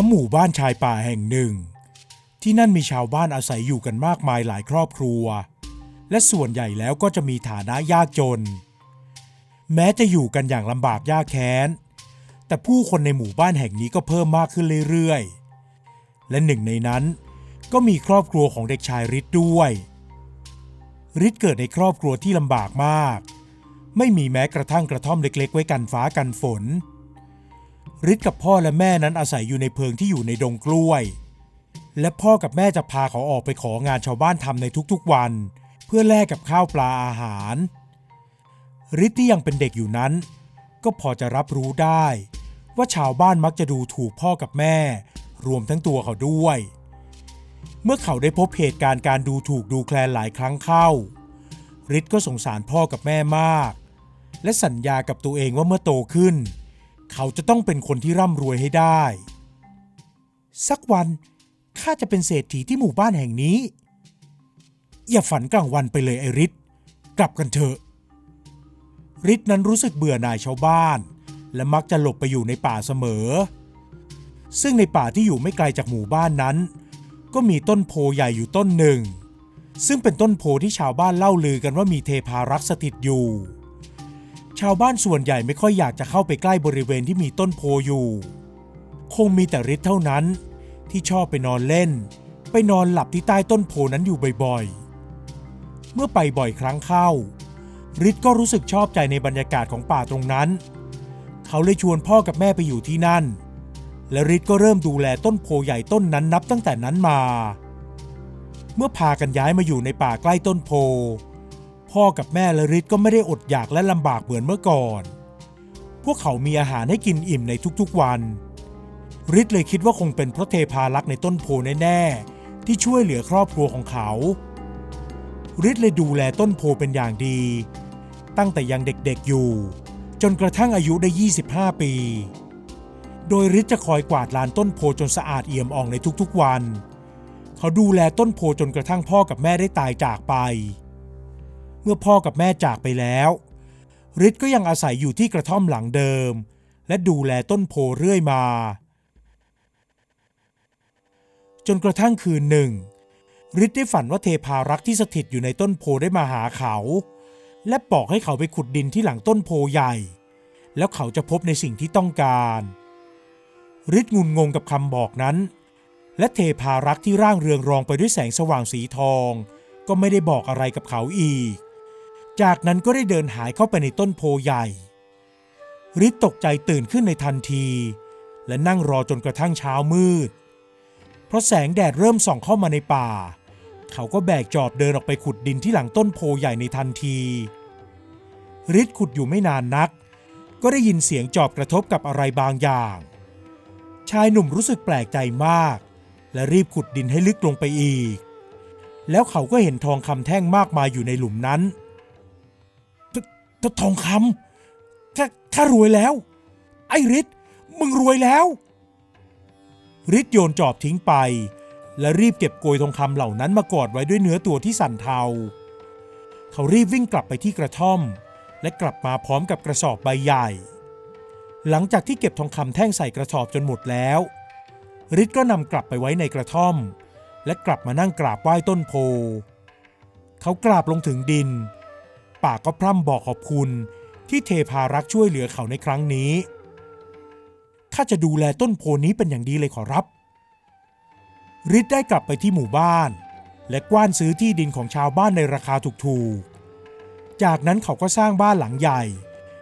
น้ำหมู่บ้านชายป่าแห่งหนึ่ง ที่นั่นมีชาวบ้านอาศัยอยู่กันมากมายหลายครอบครัว และส่วนใหญ่แล้วก็จะมีฐานะยากจน แม้จะอยู่กันอย่างลำบากยากแค้น แต่ผู้คนในหมู่บ้านแห่งนี้ก็เพิ่มมากขึ้นเรื่อยๆ และหนึ่งในนั้นก็มีครอบครัวของเด็กชายฤทธิ์ด้วยฤทธิ์เกิดในครอบครัวที่ลำบากมาก ไม่มีแม้กระทั่งกระท่อมเล็กๆ ไว้กันฟ้ากันฝน ฤทธิ์กับพ่อและแม่นั้นอาศัยอยู่ในเพิงที่อยู่ในดงกล้วย และพ่อกับแม่จะพาเขาออกไปของานชาวบ้านทำในทุกๆวัน เพื่อแลกกับข้าวปลาอาหารฤทธิ์ที่ยังเป็นเด็กอยู่นั้น ก็พอจะรับรู้ได้ ว่าชาวบ้านมักจะดูถูกพ่อกับแม่ รวมทั้งตัวเขาด้วย เมื่อเขาได้พบเหตุการณ์การดูถูกดูแคลนหลายครั้งเข้าฤทธิ์ก็สงสารพ่อกับแม่มาก และสัญญากับตัวเองว่าเมื่อโตขึ้น เขาจะต้องเป็นคนที่ร่ำรวยให้ได้ สักวันข้าจะเป็นเศรษฐีที่หมู่บ้านแห่งนี้ อย่าฝันกลางวันไปเลยไอฤทธิ์กลับกันเถอะฤทธิ์นั้นรู้สึกเบื่อหน่ายชาวบ้าน และมักจะหลบไปอยู่ในป่าเสมอ ซึ่งในป่าที่อยู่ไม่ไกลจากหมู่บ้านนั้น ก็มีต้นโพใหญ่อยู่ต้นหนึ่ง ซึ่งเป็นต้นโพที่ชาวบ้านเล่าลือกันว่ามีเทพารักษ์สถิตอยู่ ชาวบ้านส่วนใหญ่ไม่ค่อยอยากจะเข้าไปใกล้บริเวณที่มีต้นโพอยู่ คงมีแต่ฤทธิ์เท่านั้น ที่ชอบไปนอนเล่น ไปนอนหลับที่ใต้ต้นโพนั้นอยู่บ่อยๆ เมื่อไปบ่อยครั้งเข้าฤทธิ์ก็รู้สึกชอบใจในบรรยากาศของป่าตรงนั้น เขาเลยชวนพ่อกับแม่ไปอยู่ที่นั่น และฤทธิ์ก็เริ่มดูแลต้นโพใหญ่ต้นนั้นนับตั้งแต่นั้นมา เมื่อพากันย้ายมาอยู่ในป่าใกล้ต้นโพ พ่อกับแม่ละฤทธิ์ก็ไม่ได้อดอยากและลำบากเหมือนเมื่อก่อน พวกเขามีอาหารให้กินอิ่มในทุกๆวันฤทธิ์เลยคิดว่าคงเป็นเพราะเทพารักษ์ในต้นโพแน่ๆที่ช่วยเหลือครอบครัวของเขาฤทธิ์เลยดูแลต้นโพเป็นอย่างดี ตั้งแต่ยังเด็กๆอยู่ จนกระทั่งอายุได้ 25 ปี โดยฤทธิ์จะคอยกวาดลานต้นโพจนสะอาดเอี่ยมอ่องในทุกๆวัน เขาดูแลต้นโพจนกระทั่งพ่อกับแม่ได้ตายจากไป เมื่อพ่อกับแม่จากไปแล้วฤทธิ์ก็ยังอาศัยอยู่ที่กระท่อมหลังเดิม และดูแลต้นโพเรื่อยมา จนกระทั่งคืนหนึ่งฤทธิ์ได้ฝันว่าเทพารักษ์ที่สถิตอยู่ในต้นโพได้มาหาเขา และบอกให้เขาไปขุดดินที่หลังต้นโพใหญ่ แล้วเขาจะพบในสิ่งที่ต้องการฤทธิ์งุนงงกับคำบอกนั้น และเทพารักษ์ที่ร่างเรืองรองไปด้วยแสงสว่างสีทอง ก็ไม่ได้บอกอะไรกับเขาอีก จากนั้นก็ได้เดินหายเข้าไปในต้นโพใหญ่ฤทธิ์ตกใจตื่นขึ้นในทันที และนั่งรอจนกระทั่งเช้ามืด เพราะแสงแดดเริ่มส่องเข้ามาในป่า เขาก็แบกจอบเดินออกไปขุดดินที่หลังต้นโพใหญ่ในทันทีฤทธิ์ขุดอยู่ไม่นานนัก ก็ได้ยินเสียงจอบกระทบกับอะไรบางอย่าง ชายหนุ่มรู้สึกแปลกใจมาก และรีบขุดดินให้ลึกลงไปอีก แล้วเขาก็เห็นทองคำแท่งมากมายอยู่ในหลุมนั้น ทททองคำข้าข้ารวยแล้ว ไอ้ฤทธิ์มึงรวยแล้วฤทธิ์โยนจอบทิ้งไป และรีบเก็บโกยทองคำเหล่านั้นมากอดไว้ด้วยเนื้อตัวที่สั่นเทา เขารีบวิ่งกลับไปที่กระท่อม และกลับมาพร้อมกับกระสอบใบใหญ่ หลังจากที่เก็บทองคำแท่งใส่กระสอบจนหมดแล้วฤทธิ์ก็นำกลับไปไว้ในกระท่อม และกลับมานั่งกราบไหว้ต้นโพ เขากราบลงถึงดิน ปากก็พร่ำบอกขอบคุณ ที่เทพารักษ์ช่วยเหลือเขาในครั้งนี้ ข้าจะดูแลต้นโพนี้เป็นอย่างดีเลยขอรับฤทธิ์ได้กลับไปที่หมู่บ้าน และกว้านซื้อที่ดินของชาวบ้านในราคาถูกๆ จากนั้นเขาก็สร้างบ้านหลังใหญ่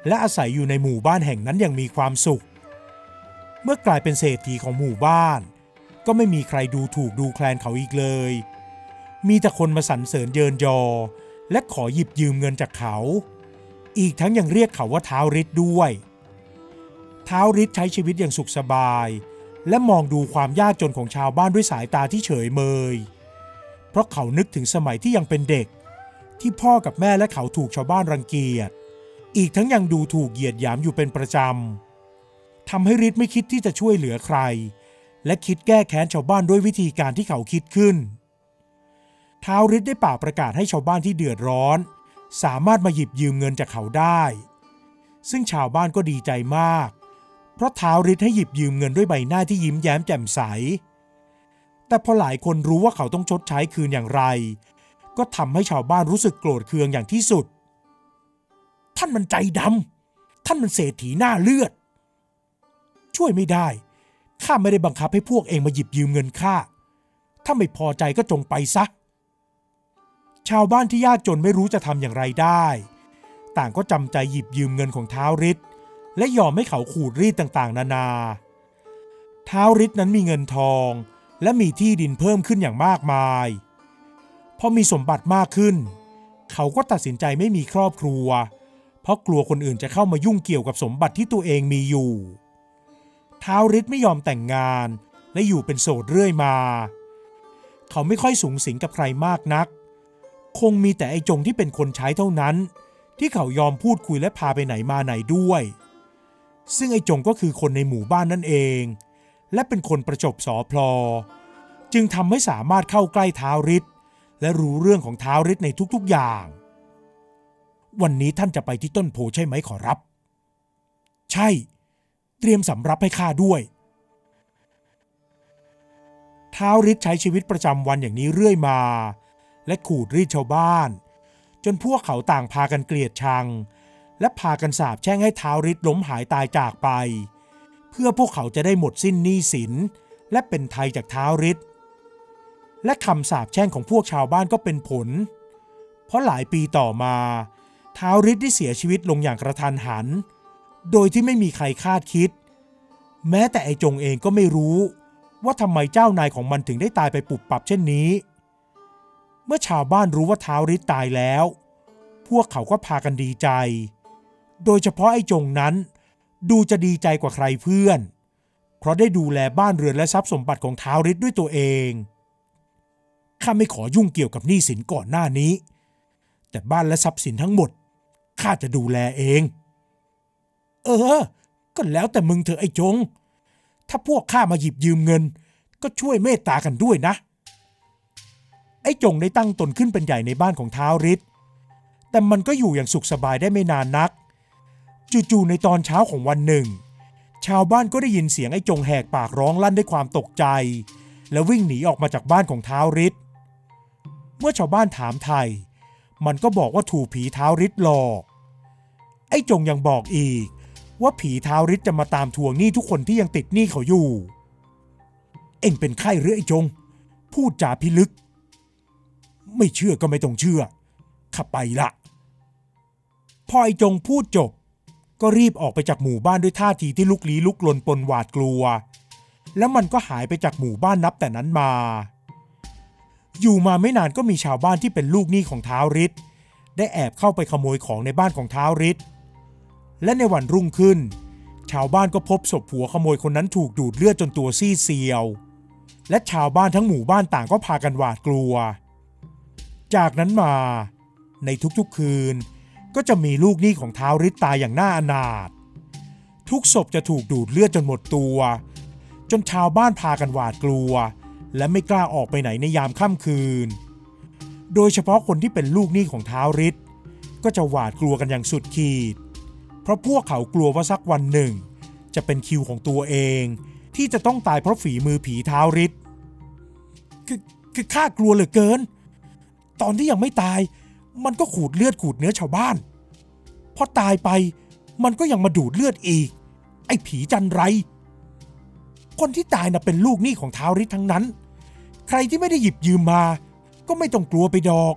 และอาศัยอยู่ในหมู่บ้านแห่งนั้นอย่างมีความสุข เมื่อกลายเป็นเศรษฐีของหมู่บ้าน ก็ไม่มีใครดูถูกดูแคลนเขาอีกเลย มีแต่คนมาสรรเสริญเยินยอ และขอหยิบยืมเงินจากเขา อีกทั้งยังเรียกเขาว่าท้าวฤทธิ์ด้วยท้าวฤทธิ์ใช้ชีวิตอย่างสุขสบาย และมองดูความยากจนของชาวบ้านด้วยสายตาที่เฉยเมย เพราะเขานึกถึงสมัยที่ยังเป็นเด็ก ที่พ่อกับแม่และเขาถูกชาวบ้านรังเกียจ อีกทั้งยังดูถูกเหยียดหยามอยู่เป็นประจำทำให้ฤทธิ์ไม่คิดที่จะช่วยเหลือใคร และคิดแก้แค้นชาวบ้านด้วยวิธีการที่เขาคิดขึ้น ท้าวฤทธิ์ได้ป่าประกาศให้ชาวบ้านที่เดือดร้อน สามารถมาหยิบยืมเงินจากเขาได้ ซึ่งชาวบ้านก็ดีใจมากเพเพราะท้าวฤทธิ์ให้หยิบยืมเงินด้วยใบหน้าที่ยิ้มแย้มแจ่มใส แต่พอหลายคนรู้ว่าเขาต้องชดใช้คืนอย่างไร ก็ทำให้ชาวบ้านรู้สึกโกรธเคืองอย่างที่สุด ท่านมันใจดำท่านมันเศรษฐีหน้าเลือด ช่วยไม่ได้ข้าไม่ได้บังคับให้พวกเองมาหยิบยืมเงินข้าถ้าไม่พอใจก็จงไปซะ ชาวบ้านที่ยากจนไม่รู้จะทำอย่างไรได้ ต่างก็จำใจหยิบยืมเงินของท้าวฤทธิ์และยอมให้เขาขูดรีดต่างๆ นานาท้าวฤทธิ์นั้นมีเงินทอง และมีที่ดินเพิ่มขึ้นอย่างมากมายพอมีสมบัติมากขึ้น เขาก็ตัดสินใจไม่มีครอบครัว เพราะกลัวคนอื่นจะเข้ามายุ่งเกี่ยวกับสมบัติที่ตัวเองมีอยู่ท้าวฤทธิ์ไม่ยอมแต่งงาน และอยู่เป็นโสดเรื่อยมา เขาไม่ค่อยสูงสิงกับใครมากนัก คงมีแต่ไอ้จงที่เป็นคนใช้เท่านั้น ที่เขายอมพูดคุยและพาไปไหนมาไหนด้วย ซึ่งไอ้จงก็คือคนในหมู่บ้านนั่นเอง และเป็นคนประจบสอพลอ จึงทำให้สามารถเข้าใกล้ท้าวฤทธิ์และรู้เรื่องของท้าวฤทธิ์ในทุกๆอย่าง วันนี้ท่านจะไปที่ต้นโพใช่ไหมขอรับ ใช่ เตรียมสำรับให้ข้าด้วยท้าวฤทธิ์ใช้ชีวิตประจำวันอย่างนี้เรื่อยมา และขูดรีดชาวบ้าน จนพวกเขาต่างพากันเกลียดชัง และพากันสาบแช่งให้ท้าวฤทธิ์ล้มหายตายจากไป เพื่อพวกเขาจะได้หมดสิ้นหนี้สิน และเป็นไทยจากท้าวฤทธิ์และคำสาบแช่งของพวกชาวบ้านก็เป็นผล เพราะหลายปีต่อมาท้าวฤทธิ์ได้เสียชีวิตลงอย่างกระทันหัน โดยที่ไม่มีใครคาดคิด แม้แต่ไอจงเองก็ไม่รู้ ว่าทำไมเจ้านายของมันถึงได้ตายไปปุบปับเช่นนี้ เมื่อชาวบ้านรู้ว่าท้าวฤทธิ์ตายแล้ว พวกเขาก็พากันดีใจ โดยเฉพาะไอ้จงนั้น ดูจะดีใจกว่าใครเพื่อน เพราะได้ดูแลบ้านเรือนและทรัพย์สมบัติของท้าวฤทธิ์ด้วยตัวเองข้าไม่ขอยุ่งเกี่ยวกับหนี้สินก่อนหน้านี้ แต่บ้านและทรัพย์สินทั้งหมดข้าจะดูแลเอง เออ ก็แล้วแต่มึงเถอะไอ้จง ถ้าพวกข้ามาหยิบยืมเงิน ก็ช่วยเมตตากันด้วยนะ ไอ้จงได้ตั้งตนขึ้นเป็นใหญ่ในบ้านของท้าวฤทธิ์แต่มันก็อยู่อย่างสุขสบายได้ไม่นานนัก จู่ๆในตอนเช้าของวันหนึ่ง ชาวบ้านก็ได้ยินเสียงไอ้จงแหกปากร้องลั่นด้วยความตกใจ แล้ววิ่งหนีออกมาจากบ้านของท้าวฤทธิ์เมื่อชาวบ้านถามไทย มันก็บอกว่าถูกผีท้าวฤทธิ์หลอก ไอ้จงยังบอกอีก ว่าผีท้าวฤทธิ์จะมาตามทวงหนี้ทุกคนที่ยังติดหนี้เขาอยู่ เอ็งเป็นไข้หรือไอ้จง พูดจาพิลึก ไม่เชื่อก็ไม่ต้องเชื่อข้าไปละพอไอ้จงพูดจบ ก็รีบออกไปจากหมู่บ้านด้วยท่าทีที่ลุกลี้ลุกลนปนหวาดกลัว แล้วมันก็หายไปจากหมู่บ้านนับแต่นั้นมา อยู่มาไม่นานก็มีชาวบ้านที่เป็นลูกหนี้ของท้าวฤทธิ์ได้แอบเข้าไปขโมยของในบ้านของท้าวฤทธิ์และในวันรุ่งขึ้น ชาวบ้านก็พบศพผัวขโมยคนนั้นถูกดูดเลือดจนตัวซีดเซียว และชาวบ้านทั้งหมู่บ้านต่างก็พากันหวาดกลัว จากนั้นมาในทุกๆคืน ก็จะมีลูกหนี้ของท้าวฤทธิ์ตายอย่างน่าอนาถทุกศพจะถูกดูดเลือดจนหมดตัว จนชาวบ้านพากันหวาดกลัว และไม่กล้าออกไปไหนในยามค่ำคืน โดยเฉพาะคนที่เป็นลูกหนี้ของท้าวฤทธิ์ก็จะหวาดกลัวกันอย่างสุดขีด เพราะพวกเขากลัวว่าสักวันหนึ่ง จะเป็นคิวของตัวเอง ที่จะต้องตายเพราะฝีมือผีท้าวฤทธิ์คือคือข้ากลัวเหลือเกิน ตอนที่ยังไม่ตาย มันก็ขูดเลือดขูดเนื้อชาวบ้าน พอตายไปมันก็ยังมาดูดเลือดอีก ไอ้ผีจันไร คนที่ตายน่ะเป็นลูกหนี้ของท้าวฤทธิ์ทั้งนั้น ใครที่ไม่ได้หยิบยืมมา ก็ไม่ต้องกลัวไปดอก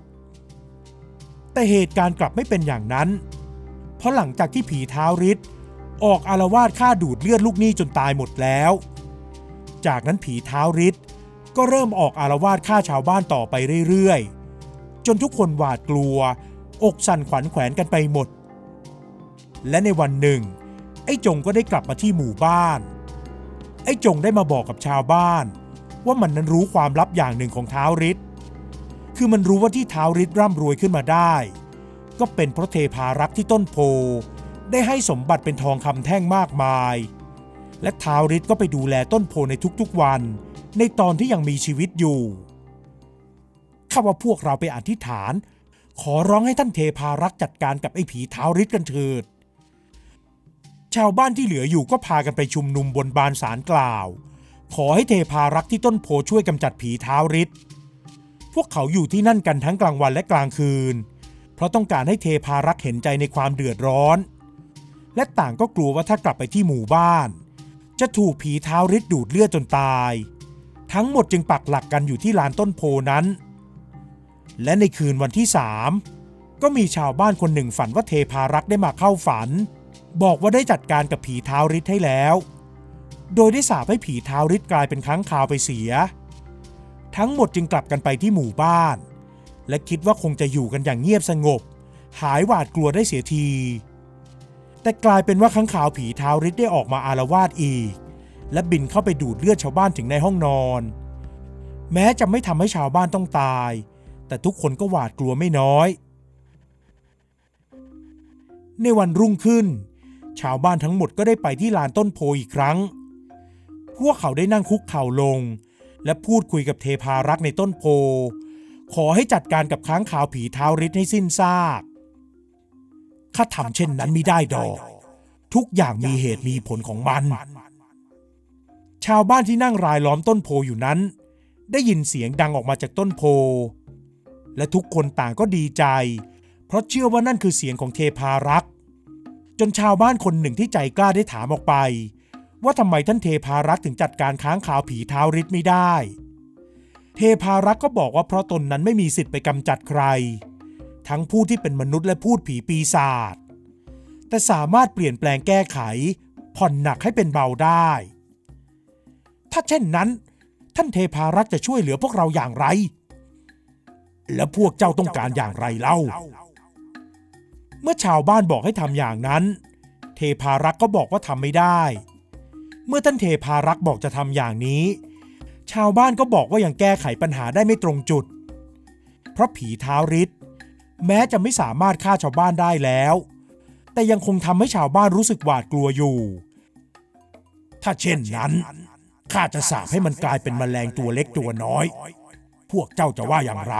แต่เหตุการณ์กลับไม่เป็นอย่างนั้น เพราะหลังจากที่ผีท้าวฤทธิ์ออกอารวาสฆ่าดูดเลือดลูกหนี้จนตายหมดแล้ว จากนั้นผีท้าวฤทธิ์ก็เริ่มออกอารวาสฆ่าชาวบ้านต่อไปเรื่อยๆ จนทุกคนหวาดกลัว อกสั่นขวัญแขวนกันไปหมด และในวันหนึ่ง ไอ้จงก็ได้กลับมาที่หมู่บ้าน ไอ้จงได้มาบอกกับชาวบ้าน ว่ามันนั้นรู้ความลับอย่างหนึ่งของท้าวฤทธิ์คือมันรู้ว่าที่ท้าวฤทธิ์ร่ำรวยขึ้นมาได้ ก็เป็นเพราะเทพารักษ์ที่ต้นโพได้ให้สมบัติเป็นทองคำแท่งมากมาย และท้าวฤทธิ์ก็ไปดูแลต้นโพในทุกๆวัน ในตอนที่ยังมีชีวิตอยู่ ข้าว่าพวกเราไปอธิษฐาน ขอร้องให้ท่านเทพารักษ์จัดการกับไอ้ผีเท้าวฤทธิ์กันเถิด ชาวบ้านที่เหลืออยู่ก็พากันไปชุมนุมบนบานสารกล่าว ขอให้เทพารักษ์ที่ต้นโพช่วยกำจัดผีเท้าริดพวกเขาอยู่ที่นั่นกันทั้งกลางวันและกลางคืน เพราะต้องการให้เทพารักษ์เห็นใจในความเดือดร้อน และต่างก็กลัวว่าถ้ากลับไปที่หมู่บ้าน จะถูกผีเท้าริดดูดเลือดจนตาย ทั้งหมดจึงปักหลักกันอยู่ที่ลานต้นโพนั้น และในคืนวันที่สามก็มีชาวบ้านคนหนึ่งฝันว่าเทพารักษ์ได้มาเข้าฝัน บอกว่าได้จัดการกับผีเท้าริดให้แล้ว โดยได้สาปให้ผีเท้าริดกลายเป็นค้างคาวไปเสีย ทั้งหมดจึงกลับกันไปที่หมู่บ้าน และคิดว่าคงจะอยู่กันอย่างเงียบสงบ หายหวาดกลัวได้เสียที แต่กลายเป็นว่าค้างคาวผีเท้าริดได้ออกมาอารวาสอีก และบินเข้าไปดูดเลือดชาวบ้านถึงในห้องนอน แม้จะไม่ทำให้ชาวบ้านต้องตาย แต่ทุกคนก็หวาดกลัวไม่น้อย ในวันรุ่งขึ้น ชาวบ้านทั้งหมดก็ได้ไปที่ลานต้นโพอีกครั้ง พวกเขาได้นั่งคุกเข่าลง และพูดคุยกับเทพารักษ์ในต้นโพ ขอให้จัดการกับค้างคาวผีเท้าริดให้สิ้นซากข้าทำเช่นนั้นไม่ได้ดอก ทุกอย่างมีเหตุมีผลของมัน ชาวบ้านที่นั่งรายล้อมต้นโพอยู่นั้น ได้ยินเสียงดังออกมาจากต้นโพ และทุกคนต่างก็ดีใจ เพราะเชื่อว่านั่นคือเสียงของเทพารักษ์จนชาวบ้านคนหนึ่งที่ใจกล้าได้ถามออกไป ว่าทำไมท่านเทพารักษ์ถึงจัดการค้างคาวผีเท้าริดไม่ได้ เทพารักษ์ก็บอกว่าเพราะตนนั้นไม่มีสิทธิ์ไปกำจัดใคร ทั้งผู้ที่เป็นมนุษย์และพูดผีปีศาจแต่สามารถเปลี่ยนแปลงแก้ไข ผ่อนหนักให้เป็นเบาได้ ถ้าเช่นนั้น ท่านเทพารักษ์จะช่วยเหลือพวกเราอย่างไร และพวกเจ้าต้องการอย่างไรเล่า เมื่อชาวบ้านบอกให้ทำอย่างนั้น เทพารักษ์ก็บอกว่าทำไม่ได้ เมื่อท่านเทพารักษ์บอกจะทำอย่างนี้ ชาวบ้านก็บอกว่ายังแก้ไขปัญหาได้ไม่ตรงจุด เพราะผีเท้าริดแม้จะไม่สามารถฆ่าชาวบ้านได้แล้ว แต่ยังคงทำให้ชาวบ้านรู้สึกหวาดกลัวอยู่ ถ้าเช่นนั้นข้าจะสาปให้มันกลายเป็นแมลงตัวเล็กตัวน้อย พวกเจ้าจะว่าอย่างไร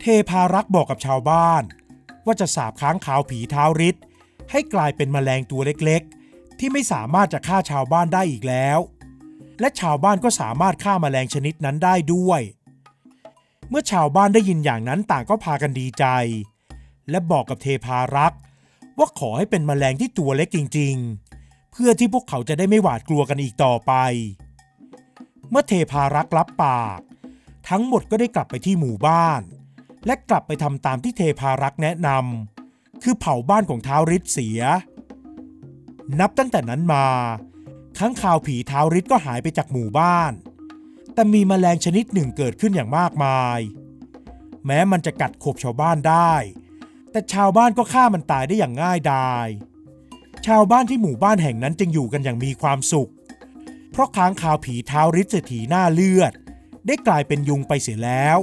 เทพารักษ์บอกกับชาวบ้าน ว่าจะสาบค้างขาวผีเท้าริดให้กลายเป็นแมลงตัวเล็กๆ ที่ไม่สามารถจะฆ่าชาวบ้านได้อีกแล้ว และชาวบ้านก็สามารถฆ่าแมลงชนิดนั้นได้ด้วย เมื่อชาวบ้านได้ยินอย่างนั้นต่างก็พากันดีใจ และบอกกับเทพารักษ์ว่าขอให้เป็นแมลงที่ตัวเล็กจริง ๆ เพื่อที่พวกเขาจะได้ไม่หวาดกลัวกันอีกต่อไป เมื่อเทพารักษ์รับปาก ทั้งหมดก็ได้กลับไปที่หมู่บ้าน และกลับไปทำตามที่เทพารักษ์แนะนำคือเผาบ้านของท้าวริศเสีย นับตั้งแต่นั้นมาค้างคาวผีท้าวริศก็หายไปจากหมู่บ้าน แต่มีแมลงชนิดหนึ่งเกิดขึ้นอย่างมากมาย แม้มันจะกัดขบชาวบ้านได้ แต่ชาวบ้านก็ฆ่ามันตายได้อย่างง่ายดาย ชาวบ้านที่หมู่บ้านแห่งนั้นจึงอยู่กันอย่างมีความสุข เพราะค้างคาวผีเท้าริษถีหน้าเลือด ได้กลายเป็นยุงไปเสียแล้ว